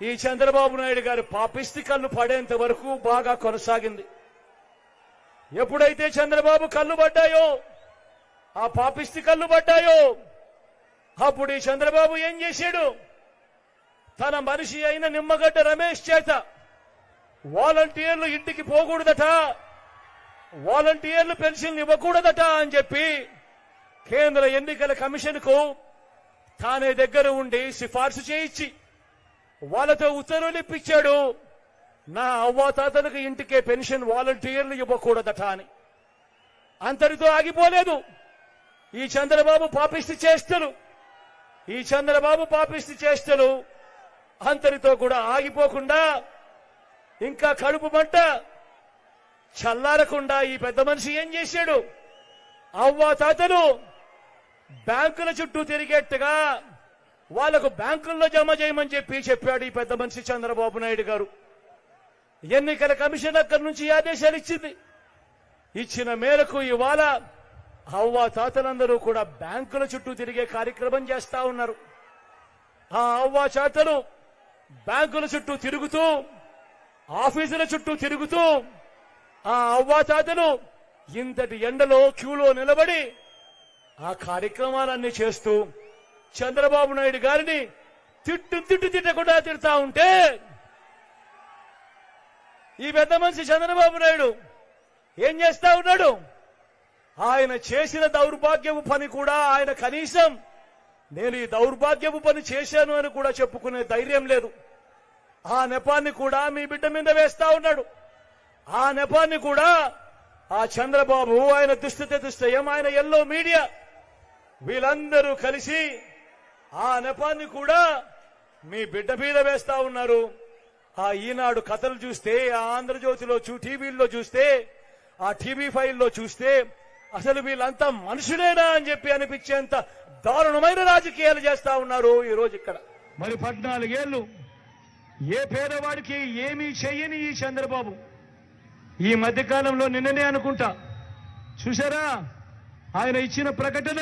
ఈ చంద్రబాబు నాయుడు గారి పాపిస్తి కళ్ళు పడేంత వరకు బాగా కొనసాగింది. ఎప్పుడైతే చంద్రబాబు కళ్ళు పడ్డాయో ఆ పాపిస్తి కళ్ళు పడ్డాయో అప్పుడు ఈ చంద్రబాబు ఏం చేశాడు? తన మనిషి అయిన నిమ్మగడ్డ రమేష్ చేత వాలంటీర్లు ఇంటికి పోకూడదట వాలంటీర్లు పెన్షన్ ఇవ్వకూడదట అని చెప్పి కేంద్ర ఎన్నికల కమిషన్కు తానే దగ్గర ఉండి సిఫార్సు చేయించి వాళ్ళతో ఉత్తర్వులు ఇప్పించాడు. నా అవ్వాతాతలకు ఇంటికే పెన్షన్ వాలంటీర్లు ఇవ్వకూడదట అని. అంతటితో ఆగిపోలేదు. ఈ చంద్రబాబు పాపిస్తి చేష్టలు. ఈ చంద్రబాబు పాపిస్తి చేష్టలు అంతటితో కూడా ఆగిపోకుండా ఇంకా కడుపు మంట చల్లారకుండా ఈ పెద్ద మనిషి ఏం చేశాడు? అవ్వ తాతలు బ్యాంకుల చుట్టూ తిరిగేట్టుగా వాళ్ళకు బ్యాంకుల్లో జమ చేయమని చెప్పి చెప్పాడు ఈ పెద్ద మనిషి చంద్రబాబు నాయుడు గారు. ఎన్నికల కమిషన్ అక్కడి నుంచి ఆదేశాలు ఇచ్చింది. ఇచ్చిన మేరకు ఇవాళ అవ్వ తాతలందరూ కూడా బ్యాంకుల చుట్టూ తిరిగే కార్యక్రమం చేస్తా ఉన్నారు. ఆ అవ్వ చేతలు బ్యాంకుల చుట్టూ తిరుగుతూ ఆఫీసుల చుట్టూ తిరుగుతూ ఆ అవ్వాతాతలు ఇంతటి ఎండలో క్యూలో నిలబడి ఆ కార్యక్రమాలన్నీ చేస్తూ చంద్రబాబు నాయుడు గారిని తిట్టు తిట్టు తిట్టకుండా తిడతా ఉంటే ఈ పెద్ద మనిషి చంద్రబాబు నాయుడు ఏం చేస్తా ఉన్నాడు? ఆయన చేసిన దౌర్భాగ్యపు పని కూడా ఆయన కనీసం నేను ఈ దౌర్భాగ్యపు పని చేశాను అని కూడా చెప్పుకునే ధైర్యం లేదు. ఆ నెపాన్ని కూడా మీ బిడ్డ మీద వేస్తా ఉన్నాడు. ఆ నెపాన్ని కూడా ఆ చంద్రబాబు ఆయన దుస్థితి దుష్టయం ఆయన ఎల్లో మీడియా వీళ్ళందరూ కలిసి ఆ నెపాన్ని కూడా మీ బిడ్డ మీద వేస్తా ఉన్నారు. ఆ ఈనాడు కథలు చూస్తే ఆ ఆంధ్రజ్యోతిలో చూ టీవీల్లో చూస్తే ఆ టీవీ ఫైల్లో చూస్తే అసలు వీళ్ళంతా మనుషులేనా అని చెప్పి అనిపించేంత దారుణమైన రాజకీయాలు చేస్తా ఉన్నారు ఈ రోజు ఇక్కడ. మరి పద్నాలుగేళ్ళు ఏ పేదవాడికి ఏమీ చేయని ఈ చంద్రబాబు. ఈ మధ్యకాలంలో నిన్ననే అనుకుంటా. చూసారా ఆయన ఇచ్చిన ప్రకటన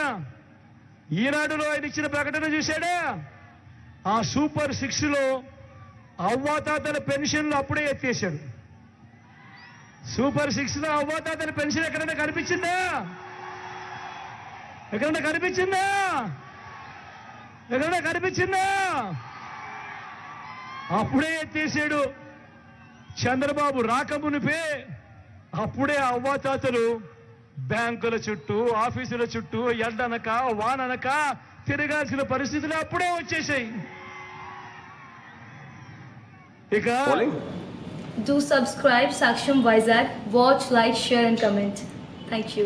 ఈనాడులో ఆయన ఇచ్చిన ప్రకటన చూశాడా? ఆ సూపర్ సిక్స్లో అవ్వాతాతల పెన్షన్లు అప్పుడే ఎత్తేశాడు. సూపర్ సిక్స్లో అవ్వాతాతల పెన్షన్ ఎక్కడైనా కనిపించిందా? ఎక్కడైనా కనిపించిందా? ఎక్కడైనా కనిపించిందా? అప్పుడే ఎత్తేసాడు చంద్రబాబు రాకమునిపే అప్పుడే అవ్వాతాతలు బ్యాంకుల చుట్టూ ఆఫీసుల చుట్టూ ఎండనక వాననక తిరగాల్సిన పరిస్థితులు అప్పుడే వచ్చేసాయి ఇక Do subscribe Saksham Vizag. Watch, like, share, and comment. Thank you.